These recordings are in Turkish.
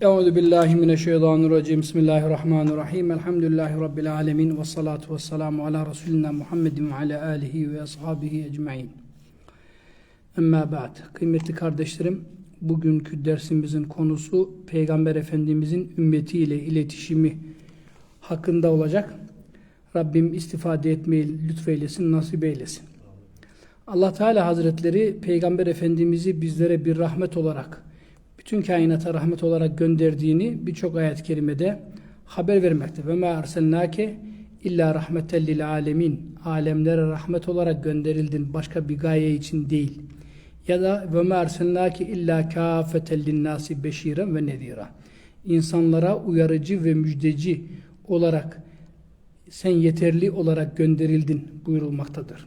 Euzu billahi mineşşeytanirracim. Bismillahirrahmanirrahim. Elhamdülillahi rabbil alamin ve salatu vesselamu ala resulina Muhammedin ve ala alihi ve ashabihi ecmaîn. Amma ba'd. Kıymetli kardeşlerim, bugünkü dersimizin konusu Peygamber Efendimizin ümmetiyle iletişimi hakkında olacak. Rabbim istifade etmeyi lütfeylesin, nasip eylesin. Allah Teala Hazretleri Peygamber Efendimiz'i bizlere bir rahmet olarak, bütün kainata rahmet olarak gönderdiğini birçok ayet-i kerimede haber vermekte. Ve ma erselnake illa rahmeten lil alemin. Alemlere rahmet olarak gönderildin başka bir gaye için değil. Ya da ve ma erselnake illa kafeten lin nasi beşiren ve nedira. İnsanlara uyarıcı ve müjdeci olarak sen yeterli olarak gönderildin buyurulmaktadır.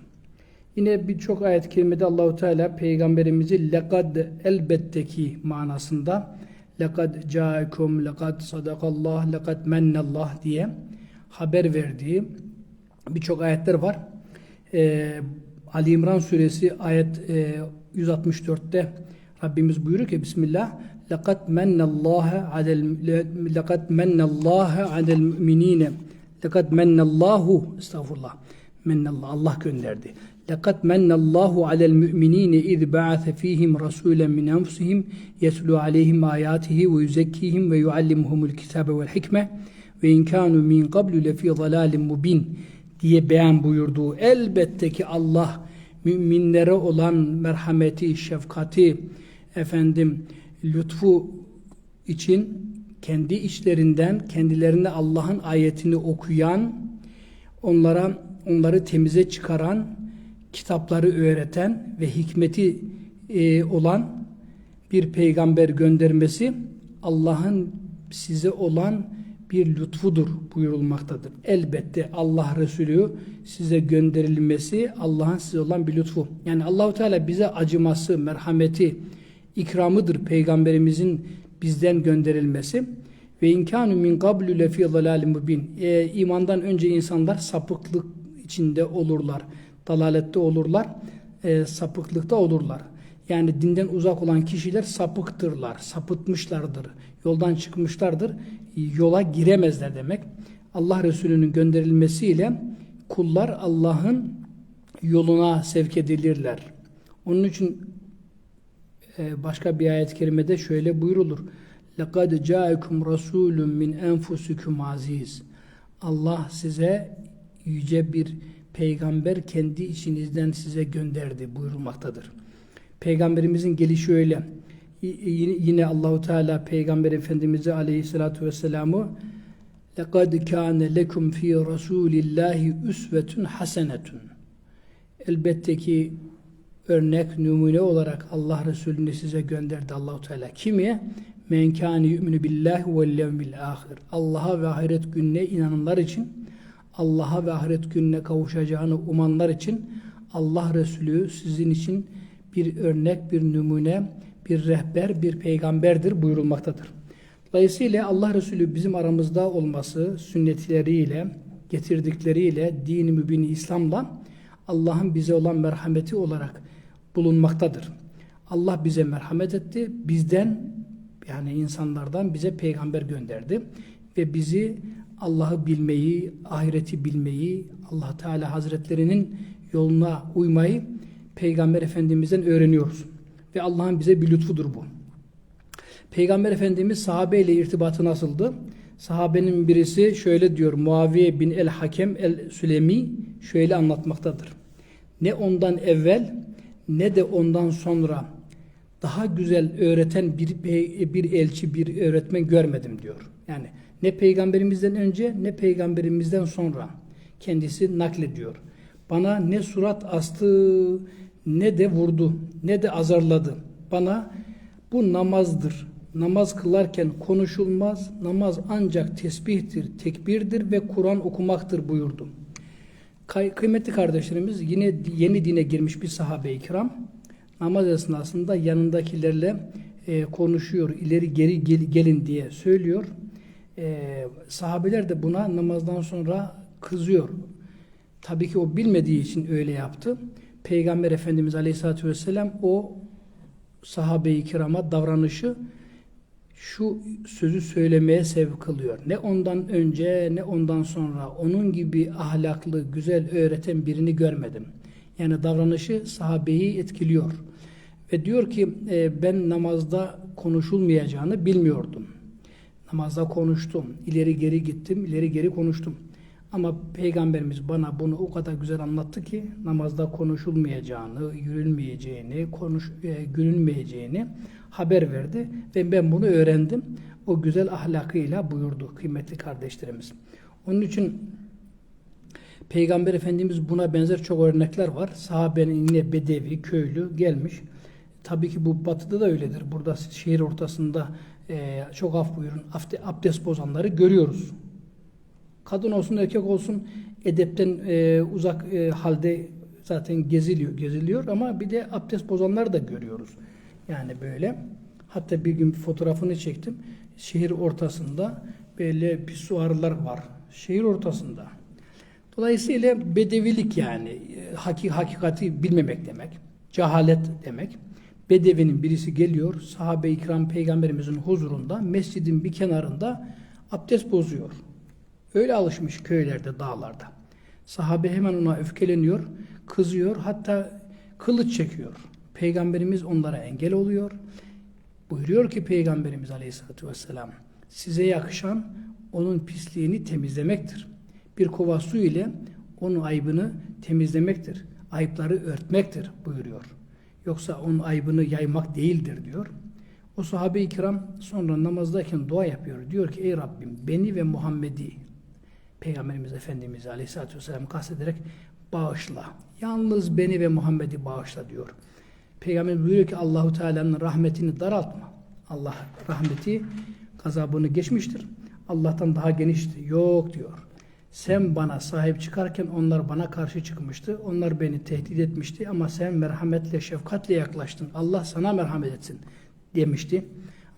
Yine birçok ayet-i kerimede Allahu Teala peygamberimizi lekad elbette ki manasında lekad caikum lekad sadakallah lekad mennallah diye haber verdiği birçok ayetler var. Ee, Ali İmran suresi ayet e, 164'te Rabbimiz buyuruyor ki Bismillah lekad mennallaha adel lekad mennallaha adel müminine lekad mennallahu estağfurullah Mennallah Allah gönderdi. Lekat mennallahu alel müminine iz ba'athe fihim rasulen min enfusihim yetlu aleyhim ayatihi ve yüzekkihim ve yuallimuhumul kitabe vel hikme ve inkanu min qablu lefi zalalim mubin diye beyan buyurduğu elbette ki Allah müminlere olan merhameti, şefkati, efendim lütfu için kendi içlerinden kendilerine Allah'ın ayetini okuyan, onlara onları temize çıkaran, kitapları öğreten ve hikmeti e, olan bir peygamber göndermesi Allah'ın size olan bir lütfudur buyurulmaktadır. Elbette Allah Resulü size gönderilmesi Allah'ın size olan bir lütfu. Yani Allahu Teala bize acıması, merhameti, ikramıdır peygamberimizin bizden gönderilmesi. Ve inkanu min qablu lefi zalalim mubin. E, imandan önce insanlar sapıklık içinde olurlar, dalalette olurlar, e, sapıklıkta olurlar. Yani dinden uzak olan kişiler sapıktırlar, sapıtmışlardır, yoldan çıkmışlardır, yola giremezler demek. Allah Resulü'nün gönderilmesiyle kullar Allah'ın yoluna sevk edilirler. Onun için e, başka bir ayet-i kerimede şöyle buyurulur. لَقَدْ جَاءَكُمْ رَسُولٌ مِنْ أَنْفُسِكُمْ aziz. Allah size yüce bir peygamber kendi içinizden size gönderdi buyurulmaktadır. Peygamberimizin gelişi öyle. Yine Allahu Teala Peygamber Efendimize Aleyhissalatu vesselam'ı "Lekad kana lekum fi Rasulillahi usvetun hasenetun." Elbette ki örnek numune olarak Allah Resulü'nü size gönderdi Allahu Teala. Kimi? Men kâne yu'minu billahi vel yevmil ahir. Allah'a ve ahiret gününe inananlar için Allah'a ve ahiret gününe kavuşacağını umanlar için Allah Resulü sizin için bir örnek, bir numune, bir rehber, bir peygamberdir buyurulmaktadır. Dolayısıyla Allah Resulü bizim aramızda olması, sünnetleriyle, getirdikleriyle, dini mübini İslam'la Allah'ın bize olan merhameti olarak bulunmaktadır. Allah bize merhamet etti. Bizden yani insanlardan bize peygamber gönderdi ve bizi Allah'ı bilmeyi, ahireti bilmeyi, Allah Teala Hazretlerinin yoluna uymayı Peygamber Efendimiz'den öğreniyoruz. Ve Allah'ın bize bir lütfudur bu. Peygamber Efendimiz sahabeyle irtibatı nasıldı? Sahabenin birisi şöyle diyor, Muaviye bin el-Hakem el-Sülemi şöyle anlatmaktadır. Ne ondan evvel ne de ondan sonra daha güzel öğreten bir, bir elçi, bir öğretmen görmedim diyor. Yani ne peygamberimizden önce ne peygamberimizden sonra kendisi naklediyor. Bana ne surat astı ne de vurdu ne de azarladı. Bana bu namazdır. Namaz kılarken konuşulmaz. Namaz ancak tesbihtir, tekbirdir ve Kur'an okumaktır buyurdu. Kıymetli kardeşlerimiz yine yeni dine girmiş bir sahabe-i kiram namaz esnasında yanındakilerle e, konuşuyor, ileri geri gel, gelin diye söylüyor. E, sahabeler de buna namazdan sonra kızıyor. Tabii ki o bilmediği için öyle yaptı. Peygamber Efendimiz Aleyhisselatü Vesselam o sahabe-i kirama davranışı şu sözü söylemeye sevk kılıyor. Ne ondan önce ne ondan sonra onun gibi ahlaklı, güzel öğreten birini görmedim. Yani davranışı sahabeyi etkiliyor. Ve diyor ki e, ben namazda konuşulmayacağını bilmiyordum. Namazda konuştum. ileri geri gittim, ileri geri konuştum. Ama Peygamberimiz bana bunu o kadar güzel anlattı ki namazda konuşulmayacağını, yürülmeyeceğini, konuş, e, gülünmeyeceğini haber verdi ve ben bunu öğrendim. O güzel ahlakıyla buyurdu kıymetli kardeşlerimiz. Onun için Peygamber Efendimiz buna benzer çok örnekler var. Sahabenin yine bedevi, köylü gelmiş. Tabii ki bu batıda da öyledir. Burada şehir ortasında e, çok af buyurun abdest bozanları görüyoruz. Kadın olsun erkek olsun edepten e, uzak e, halde zaten geziliyor, geziliyor ama bir de abdest bozanları da görüyoruz. Yani böyle. Hatta bir gün bir fotoğrafını çektim. Şehir ortasında böyle pisuarlar var. Şehir ortasında. Dolayısıyla bedevilik yani e, haki, hakikati bilmemek demek. Cehalet demek. Bedevinin birisi geliyor, sahabe-i kiram peygamberimizin huzurunda, mescidin bir kenarında abdest bozuyor. Öyle alışmış köylerde, dağlarda. Sahabe hemen ona öfkeleniyor, kızıyor, hatta kılıç çekiyor. Peygamberimiz onlara engel oluyor. Buyuruyor ki Peygamberimiz Aleyhisselatü Vesselam, size yakışan onun pisliğini temizlemektir. Bir kova su ile onun aybını temizlemektir. Ayıpları örtmektir buyuruyor. Yoksa onun aybını yaymak değildir diyor. O sahabe-i kiram sonra namazdayken dua yapıyor. Diyor ki ey Rabbim beni ve Muhammed'i Peygamberimiz Efendimiz Aleyhisselatü Vesselam kastederek bağışla. Yalnız beni ve Muhammed'i bağışla diyor. Peygamber buyuruyor ki Allahu Teala'nın rahmetini daraltma. Allah rahmeti gazabını geçmiştir. Allah'tan daha geniştir. Yok diyor. Sen bana sahip çıkarken onlar bana karşı çıkmıştı. Onlar beni tehdit etmişti ama sen merhametle, şefkatle yaklaştın. Allah sana merhamet etsin demişti.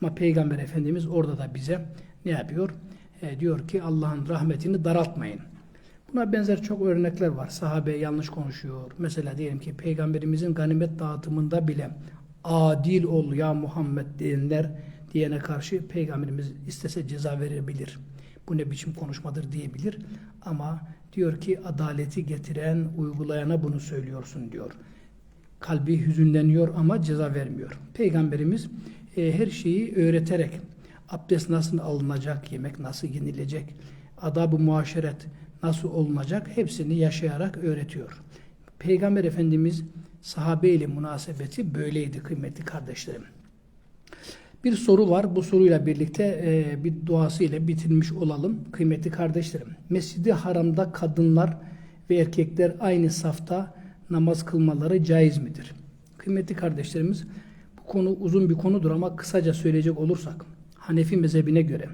Ama Peygamber Efendimiz orada da bize ne yapıyor? E, diyor ki Allah'ın rahmetini daraltmayın. Buna benzer çok örnekler var. Sahabe yanlış konuşuyor. Mesela diyelim ki Peygamberimizin ganimet dağıtımında bile adil ol ya Muhammed diyenler diyene karşı Peygamberimiz istese ceza verebilir. Bu ne biçim konuşmadır diyebilir. Ama diyor ki adaleti getiren, uygulayana bunu söylüyorsun diyor. Kalbi hüzünleniyor ama ceza vermiyor. Peygamberimiz e, her şeyi öğreterek abdest nasıl alınacak, yemek nasıl yenilecek, adab-ı muaşeret nasıl olunacak hepsini yaşayarak öğretiyor. Peygamber Efendimiz sahabe ile münasebeti böyleydi kıymetli kardeşlerim. Bir soru var. Bu soruyla birlikte e, bir duası ile bitirmiş olalım kıymetli kardeşlerim. Mescidi Haram'da kadınlar ve erkekler aynı safta namaz kılmaları caiz midir? Kıymetli kardeşlerimiz bu konu uzun bir konudur ama kısaca söyleyecek olursak Hanefi mezhebine göre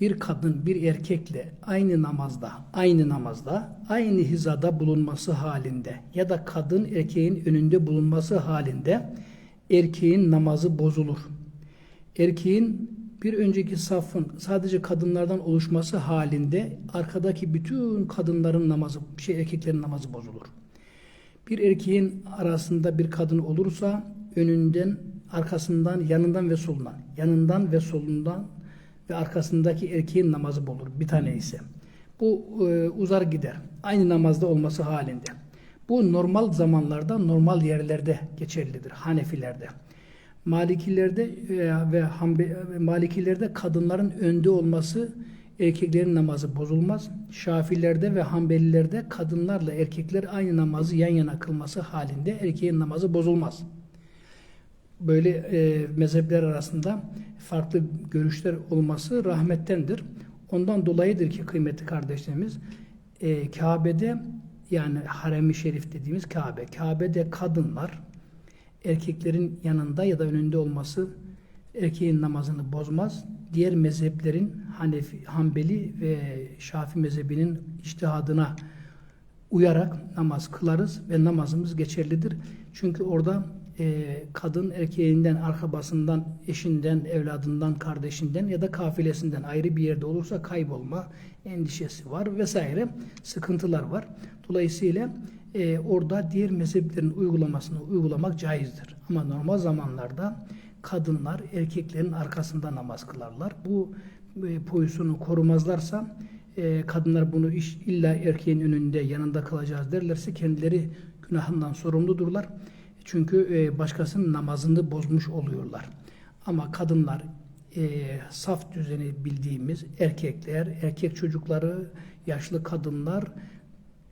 bir kadın bir erkekle aynı namazda, aynı namazda, aynı hizada bulunması halinde ya da kadın erkeğin önünde bulunması halinde erkeğin namazı bozulur. Erkeğin bir önceki safın sadece kadınlardan oluşması halinde arkadaki bütün kadınların namazı, şey erkeklerin namazı bozulur. Bir erkeğin arasında bir kadın olursa önünden, arkasından, yanından ve solundan, yanından ve solundan ve arkasındaki erkeğin namazı bulur. Bir tane ise. Bu e, uzar gider. Aynı namazda olması halinde. Bu normal zamanlarda, normal yerlerde geçerlidir. Hanefilerde. Malikilerde e, ve Hanbe, Malikilerde kadınların önde olması erkeklerin namazı bozulmaz. Şafilerde ve Hanbelilerde kadınlarla erkekler aynı namazı yan yana kılması halinde erkeğin namazı bozulmaz böyle e, mezhepler arasında farklı görüşler olması rahmettendir. Ondan dolayıdır ki kıymetli kardeşlerimiz e, Kabe'de yani harem-i şerif dediğimiz Kabe. Kabe'de kadınlar erkeklerin yanında ya da önünde olması erkeğin namazını bozmaz. Diğer mezheplerin Hanefi, Hanbeli ve Şafi mezhebinin iştihadına uyarak namaz kılarız ve namazımız geçerlidir. Çünkü orada e, kadın erkeğinden, arkabasından, eşinden, evladından, kardeşinden ya da kafilesinden ayrı bir yerde olursa kaybolma endişesi var vesaire sıkıntılar var. Dolayısıyla e, orada diğer mezheplerin uygulamasını uygulamak caizdir. Ama normal zamanlarda kadınlar erkeklerin arkasında namaz kılarlar. Bu e, pozisyonu korumazlarsa e, kadınlar bunu iş, illa erkeğin önünde yanında kalacağız derlerse kendileri günahından sorumludurlar. Çünkü e, başkasının namazını bozmuş oluyorlar. Ama kadınlar e, saf düzeni bildiğimiz erkekler, erkek çocukları, yaşlı kadınlar,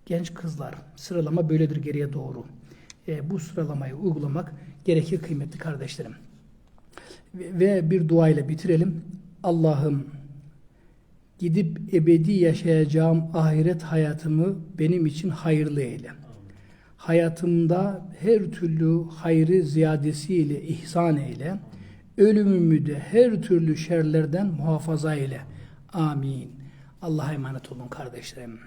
genç kızlar. Sıralama böyledir geriye doğru. E, bu sıralamayı uygulamak gerekir kıymetli kardeşlerim. Ve, ve bir dua ile bitirelim. Allah'ım gidip ebedi yaşayacağım ahiret hayatımı benim için hayırlı eyle. Hayatımda her türlü hayrı ziyadesiyle ihsan eyle. Ölümümü de her türlü şerlerden muhafaza eyle. Amin. Allah'a emanet olun kardeşlerim.